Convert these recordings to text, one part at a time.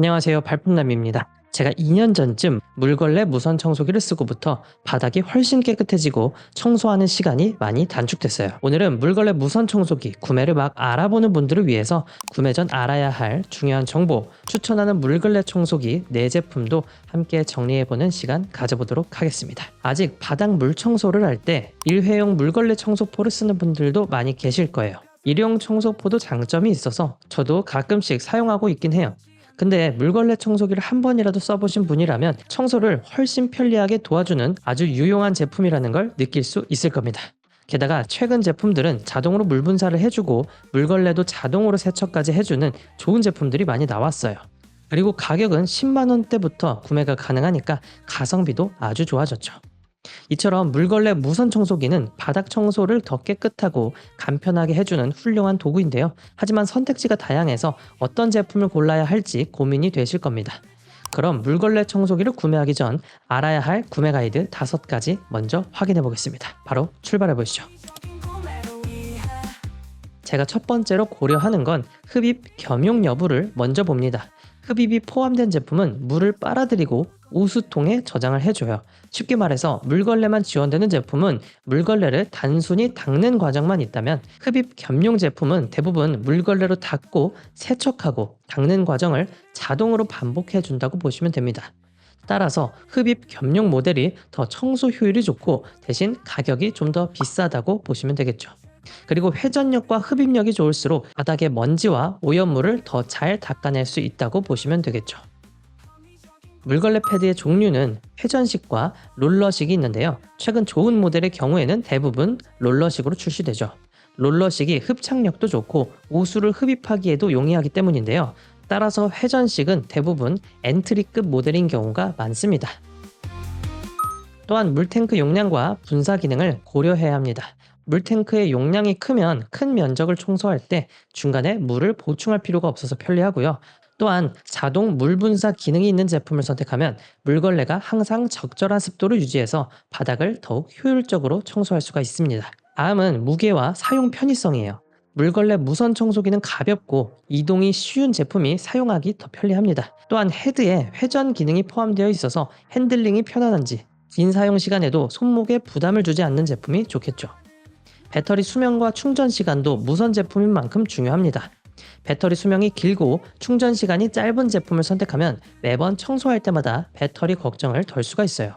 안녕하세요. 발품남입니다. 제가 2년 전쯤 물걸레 무선 청소기를 쓰고부터 바닥이 훨씬 깨끗해지고 청소하는 시간이 많이 단축됐어요. 오늘은 물걸레 무선 청소기 구매를 막 알아보는 분들을 위해서 구매 전 알아야 할 중요한 정보, 추천하는 물걸레 청소기 4제품도 함께 정리해보는 시간 가져보도록 하겠습니다. 아직 바닥 물 청소를 할 때 일회용 물걸레 청소포를 쓰는 분들도 많이 계실 거예요. 일회용 청소포도 장점이 있어서 저도 가끔씩 사용하고 있긴 해요. 근데 물걸레 청소기를 한 번이라도 써보신 분이라면 청소를 훨씬 편리하게 도와주는 아주 유용한 제품이라는 걸 느낄 수 있을 겁니다. 게다가 최근 제품들은 자동으로 물 분사를 해주고 물걸레도 자동으로 세척까지 해주는 좋은 제품들이 많이 나왔어요. 그리고 가격은 10만원대부터 구매가 가능하니까 가성비도 아주 좋아졌죠. 이처럼 물걸레 무선 청소기는 바닥 청소를 더 깨끗하고 간편하게 해주는 훌륭한 도구인데요. 하지만 선택지가 다양해서 어떤 제품을 골라야 할지 고민이 되실 겁니다. 그럼 물걸레 청소기를 구매하기 전 알아야 할 구매 가이드 5가지 먼저 확인해 보겠습니다. 바로 출발해 보시죠. 제가 첫 번째로 고려하는 건 흡입 겸용 여부를 먼저 봅니다. 흡입이 포함된 제품은 물을 빨아들이고 우수통에 저장을 해줘요. 쉽게 말해서 물걸레만 지원되는 제품은 물걸레를 단순히 닦는 과정만 있다면 흡입 겸용 제품은 대부분 물걸레로 닦고 세척하고 닦는 과정을 자동으로 반복해 준다고 보시면 됩니다. 따라서 흡입 겸용 모델이 더 청소 효율이 좋고 대신 가격이 좀 더 비싸다고 보시면 되겠죠. 그리고 회전력과 흡입력이 좋을수록 바닥의 먼지와 오염물을 더 잘 닦아낼 수 있다고 보시면 되겠죠. 물걸레 패드의 종류는 회전식과 롤러식이 있는데요. 최근 좋은 모델의 경우에는 대부분 롤러식으로 출시되죠. 롤러식이 흡착력도 좋고 오수를 흡입하기에도 용이하기 때문인데요. 따라서 회전식은 대부분 엔트리급 모델인 경우가 많습니다. 또한 물탱크 용량과 분사 기능을 고려해야 합니다. 물탱크의 용량이 크면 큰 면적을 청소할 때 중간에 물을 보충할 필요가 없어서 편리하고요. 또한 자동 물 분사 기능이 있는 제품을 선택하면 물걸레가 항상 적절한 습도를 유지해서 바닥을 더욱 효율적으로 청소할 수가 있습니다. 다음은 무게와 사용 편의성이에요. 물걸레 무선 청소기는 가볍고 이동이 쉬운 제품이 사용하기 더 편리합니다. 또한 헤드에 회전 기능이 포함되어 있어서 핸들링이 편안한지 긴 사용 시간에도 손목에 부담을 주지 않는 제품이 좋겠죠. 배터리 수명과 충전 시간도 무선 제품인 만큼 중요합니다. 배터리 수명이 길고 충전 시간이 짧은 제품을 선택하면 매번 청소할 때마다 배터리 걱정을 덜 수가 있어요.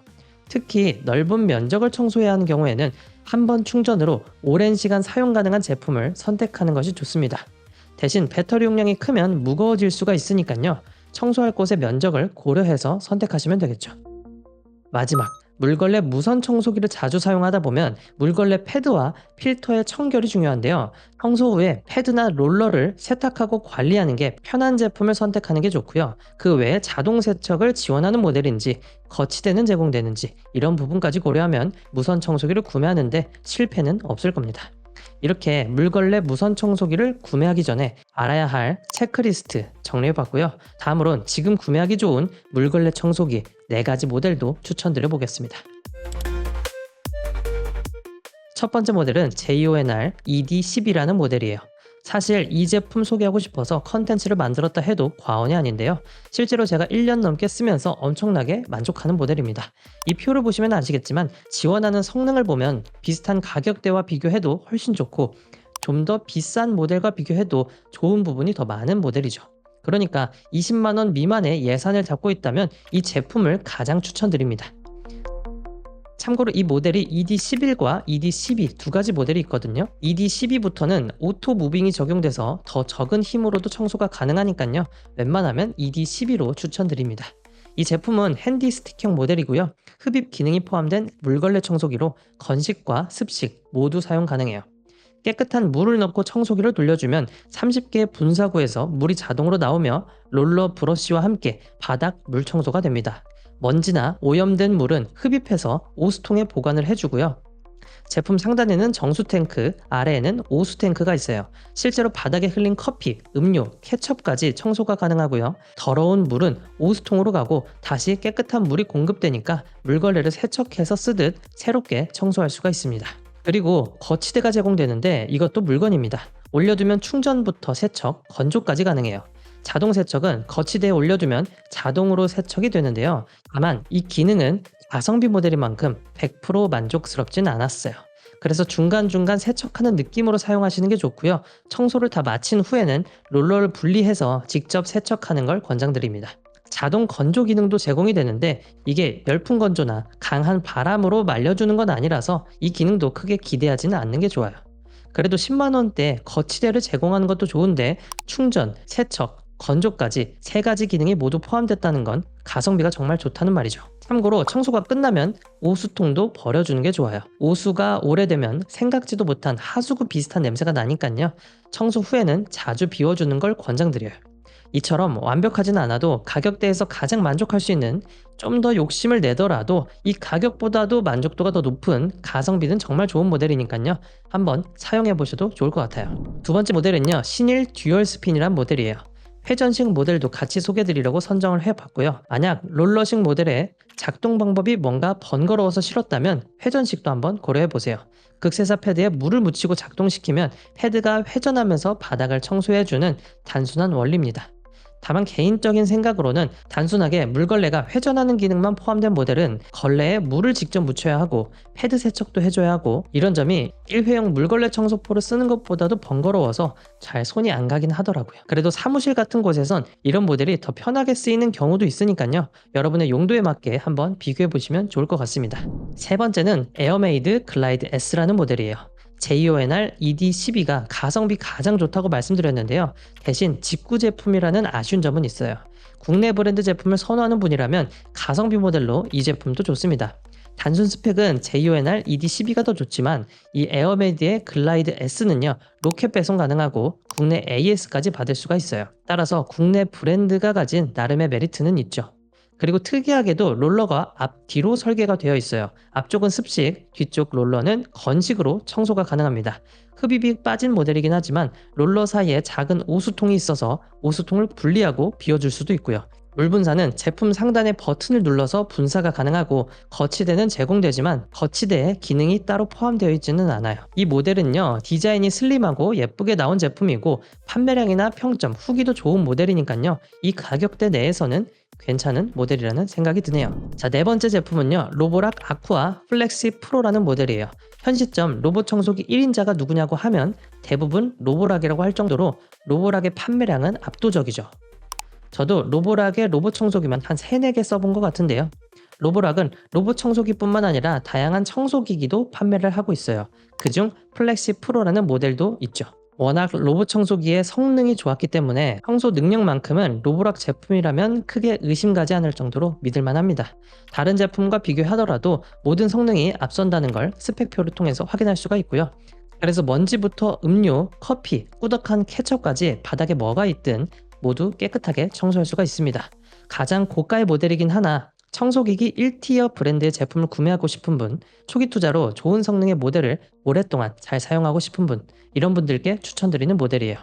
특히 넓은 면적을 청소해야 하는 경우에는 한 번 충전으로 오랜 시간 사용 가능한 제품을 선택하는 것이 좋습니다. 대신 배터리 용량이 크면 무거워질 수가 있으니까요. 청소할 곳의 면적을 고려해서 선택하시면 되겠죠. 마지막, 물걸레 무선 청소기를 자주 사용하다 보면 물걸레 패드와 필터의 청결이 중요한데요. 청소 후에 패드나 롤러를 세탁하고 관리하는 게 편한 제품을 선택하는 게 좋고요. 그 외에 자동 세척을 지원하는 모델인지 거치대는 제공되는지 이런 부분까지 고려하면 무선 청소기를 구매하는데 실패는 없을 겁니다. 이렇게 물걸레 무선 청소기를 구매하기 전에 알아야 할 체크리스트 정리해봤고요. 다음으론 지금 구매하기 좋은 물걸레 청소기 4가지 모델도 추천드려 보겠습니다. 첫 번째 모델은 JONR ED10이라는 모델이에요. 사실 이 제품 소개하고 싶어서 컨텐츠를 만들었다 해도 과언이 아닌데요. 실제로 제가 1년 넘게 쓰면서 엄청나게 만족하는 모델입니다. 이 표를 보시면 아시겠지만 지원하는 성능을 보면 비슷한 가격대와 비교해도 훨씬 좋고 좀 더 비싼 모델과 비교해도 좋은 부분이 더 많은 모델이죠. 그러니까 20만원 미만의 예산을 잡고 있다면 이 제품을 가장 추천드립니다. 참고로 이 모델이 ED11과 ED12 두 가지 모델이 있거든요. ED12부터는 오토 무빙이 적용돼서 더 적은 힘으로도 청소가 가능하니까요. 웬만하면 ED12로 추천드립니다. 이 제품은 핸디 스틱형 모델이고요. 흡입 기능이 포함된 물걸레 청소기로 건식과 습식 모두 사용 가능해요. 깨끗한 물을 넣고 청소기를 돌려주면 30개의 분사구에서 물이 자동으로 나오며 롤러 브러쉬와 함께 바닥 물 청소가 됩니다. 먼지나 오염된 물은 흡입해서 오수통에 보관을 해주고요. 제품 상단에는 정수 탱크, 아래에는 오수 탱크가 있어요. 실제로 바닥에 흘린 커피, 음료, 케첩까지 청소가 가능하고요. 더러운 물은 오수통으로 가고 다시 깨끗한 물이 공급되니까 물걸레를 세척해서 쓰듯 새롭게 청소할 수가 있습니다. 그리고 거치대가 제공되는데 이것도 물건입니다. 올려두면 충전부터 세척, 건조까지 가능해요. 자동 세척은 거치대에 올려두면 자동으로 세척이 되는데요. 다만 이 기능은 가성비 모델인 만큼 100% 만족스럽진 않았어요. 그래서 중간중간 세척하는 느낌으로 사용하시는 게 좋고요. 청소를 다 마친 후에는 롤러를 분리해서 직접 세척하는 걸 권장드립니다. 자동 건조 기능도 제공이 되는데 이게 열풍 건조나 강한 바람으로 말려주는 건 아니라서 이 기능도 크게 기대하지는 않는 게 좋아요. 그래도 10만원대 거치대를 제공하는 것도 좋은데 충전, 세척, 건조까지 세 가지 기능이 모두 포함됐다는 건 가성비가 정말 좋다는 말이죠. 참고로 청소가 끝나면 오수통도 버려주는 게 좋아요. 오수가 오래되면 생각지도 못한 하수구 비슷한 냄새가 나니까요. 청소 후에는 자주 비워주는 걸 권장드려요. 이처럼 완벽하진 않아도 가격대에서 가장 만족할 수 있는 좀 더 욕심을 내더라도 이 가격보다도 만족도가 더 높은 가성비는 정말 좋은 모델이니까요. 한번 사용해 보셔도 좋을 것 같아요. 두 번째 모델은요. 신일 듀얼 스핀이란 모델이에요. 회전식 모델도 같이 소개드리려고 선정을 해봤고요. 만약 롤러식 모델의 작동 방법이 뭔가 번거로워서 싫었다면 회전식도 한번 고려해보세요. 극세사 패드에 물을 묻히고 작동시키면 패드가 회전하면서 바닥을 청소해주는 단순한 원리입니다. 다만 개인적인 생각으로는 단순하게 물걸레가 회전하는 기능만 포함된 모델은 걸레에 물을 직접 묻혀야 하고 패드 세척도 해줘야 하고 이런 점이 일회용 물걸레 청소포를 쓰는 것보다도 번거로워서 잘 손이 안 가긴 하더라고요. 그래도 사무실 같은 곳에선 이런 모델이 더 편하게 쓰이는 경우도 있으니까요. 여러분의 용도에 맞게 한번 비교해 보시면 좋을 것 같습니다. 세 번째는 에어메이드 글라이드 S라는 모델이에요. JONR ED12가 가성비 가장 좋다고 말씀드렸는데요. 대신 직구 제품이라는 아쉬운 점은 있어요. 국내 브랜드 제품을 선호하는 분이라면 가성비 모델로 이 제품도 좋습니다. 단순 스펙은 JONR ED12가 더 좋지만 이 에어메이드의 글라이드 S는요 로켓 배송 가능하고 국내 AS까지 받을 수가 있어요. 따라서 국내 브랜드가 가진 나름의 메리트는 있죠. 그리고 특이하게도 롤러가 앞뒤로 설계가 되어 있어요. 앞쪽은 습식, 뒤쪽 롤러는 건식으로 청소가 가능합니다. 흡입이 빠진 모델이긴 하지만 롤러 사이에 작은 오수통이 있어서 오수통을 분리하고 비워줄 수도 있고요. 물 분사는 제품 상단의 버튼을 눌러서 분사가 가능하고 거치대는 제공되지만 거치대에 기능이 따로 포함되어 있지는 않아요. 이 모델은요 디자인이 슬림하고 예쁘게 나온 제품이고 판매량이나 평점, 후기도 좋은 모델이니까요 이 가격대 내에서는 괜찮은 모델이라는 생각이 드네요. 자, 네 번째 제품은요. 로보락 아쿠아 플렉시 프로라는 모델이에요. 현 시점 로봇 청소기 1인자가 누구냐고 하면 대부분 로보락이라고 할 정도로 로보락의 판매량은 압도적이죠. 저도 로보락의 로봇 청소기만 한 3, 4개 써본 것 같은데요. 로보락은 로봇 청소기뿐만 아니라 다양한 청소기기도 판매를 하고 있어요. 그중 플렉시 프로라는 모델도 있죠. 워낙 로봇 청소기의 성능이 좋았기 때문에 청소 능력만큼은 로보락 제품이라면 크게 의심가지 않을 정도로 믿을만 합니다. 다른 제품과 비교하더라도 모든 성능이 앞선다는 걸 스펙표를 통해서 확인할 수가 있고요. 그래서 먼지부터 음료, 커피, 꾸덕한 케첩까지 바닥에 뭐가 있든 모두 깨끗하게 청소할 수가 있습니다. 가장 고가의 모델이긴 하나 청소기기 1티어 브랜드의 제품을 구매하고 싶은 분, 초기 투자로 좋은 성능의 모델을 오랫동안 잘 사용하고 싶은 분, 이런 분들께 추천드리는 모델이에요.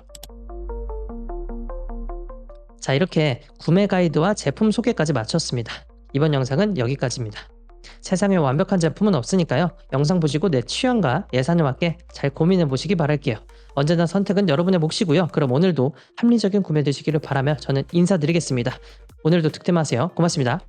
자, 이렇게 구매 가이드와 제품 소개까지 마쳤습니다. 이번 영상은 여기까지입니다. 세상에 완벽한 제품은 없으니까요. 영상 보시고 내 취향과 예산에 맞게 잘 고민해 보시기 바랄게요. 언제나 선택은 여러분의 몫이고요. 그럼 오늘도 합리적인 구매 되시기를 바라며 저는 인사드리겠습니다. 오늘도 득템하세요. 고맙습니다.